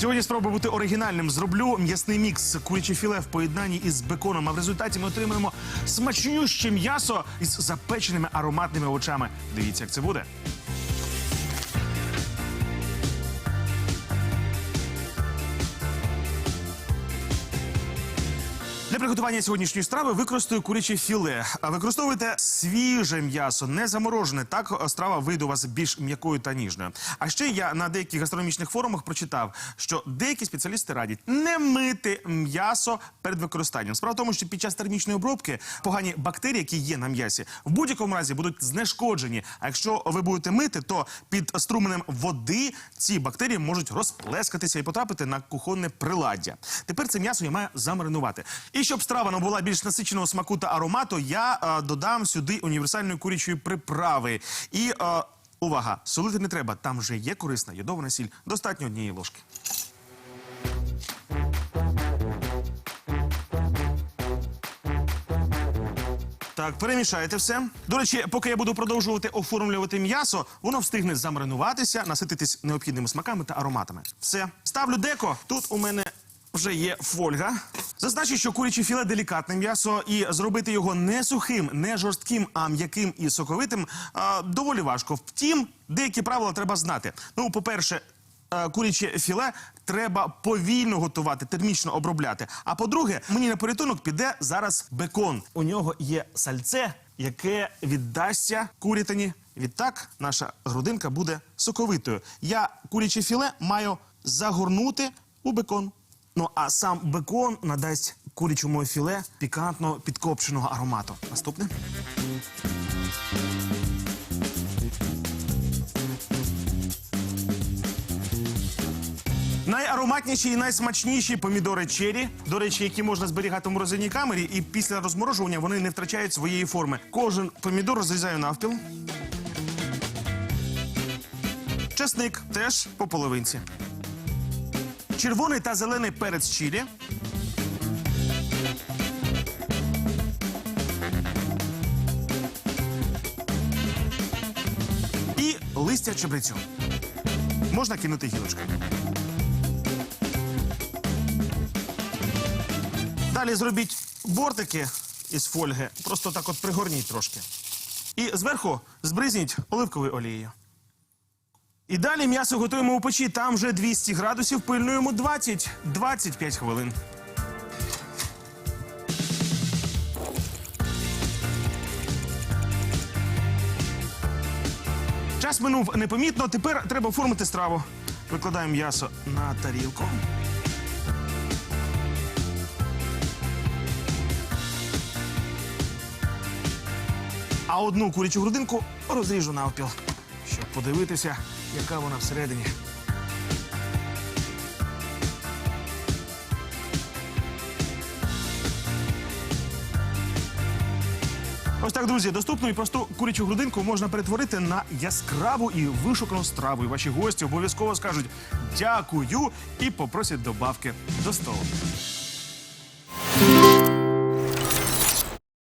Сьогодні спробую бути оригінальним. Зроблю м'ясний мікс куряче філе в поєднанні із беконом. А в результаті ми отримаємо смачнюще м'ясо із запеченими ароматними овочами. Дивіться, як це буде. Приготування сьогоднішньої страви використаю куряче філе. Використовуйте свіже м'ясо, не заморожене. Так страва вийде у вас більш м'якою та ніжною. А ще я на деяких гастрономічних форумах прочитав, що деякі спеціалісти радять не мити м'ясо перед використанням. Справа в тому, що під час термічної обробки погані бактерії, які є на м'ясі, в будь-якому разі будуть знешкоджені. А якщо ви будете мити, то під струменем води ці бактерії можуть розплескатися і потрапити на кухонне приладдя. Тепер це м'ясо я маю замаринувати. І щоб страва набула більш насиченого смаку та аромату, я е, додам сюди універсальної курячої приправи. І е, увага, солити не треба. Там вже є корисна йодована сіль. Достатньо однієї ложки. Так, перемішайте все. До речі, поки я буду продовжувати оформлювати м'ясо, воно встигне замаринуватися, насититись необхідними смаками та ароматами. Все, ставлю деко. Тут у мене вже є фольга. Зазначу, що куряче філе делікатне м'ясо, і зробити його не сухим, не жорстким, а м'яким і соковитим доволі важко. Втім, деякі правила треба знати. Ну, по-перше, е, куряче філе треба повільно готувати, термічно обробляти. А по-друге, мені на порятунок піде зараз бекон. У нього є сальце, яке віддасться курятині. Відтак наша грудинка буде соковитою. Я куряче філе маю загорнути у бекон. Ну а сам бекон надасть курячому філе пікантно підкопченого аромату. Наступне. Найароматніші і найсмачніші помідори чері, до речі, які можна зберігати в морозильній камері, і після розморожування вони не втрачають своєї форми. Кожен помідор розрізаю навпіл. Чесник теж по половинці. Червоний та зелений перець чилі. І листя чебрецю. Можна кинути гілочкою. Далі зробіть бортики із фольги, просто так от пригорніть трошки. І зверху збризніть оливковою олією. І далі м'ясо готуємо у печі. Там вже 200 градусів, пильнуємо 20-25 хвилин. Час минув непомітно. Тепер треба оформити страву. Викладаємо м'ясо на тарілку. А одну курячу грудинку розріжу навпіл, подивитися, яка вона всередині. Ось так, друзі, доступну і просту курячу грудинку можна перетворити на яскраву і вишукану страву. І ваші гості обов'язково скажуть дякую і попросять добавки до столу.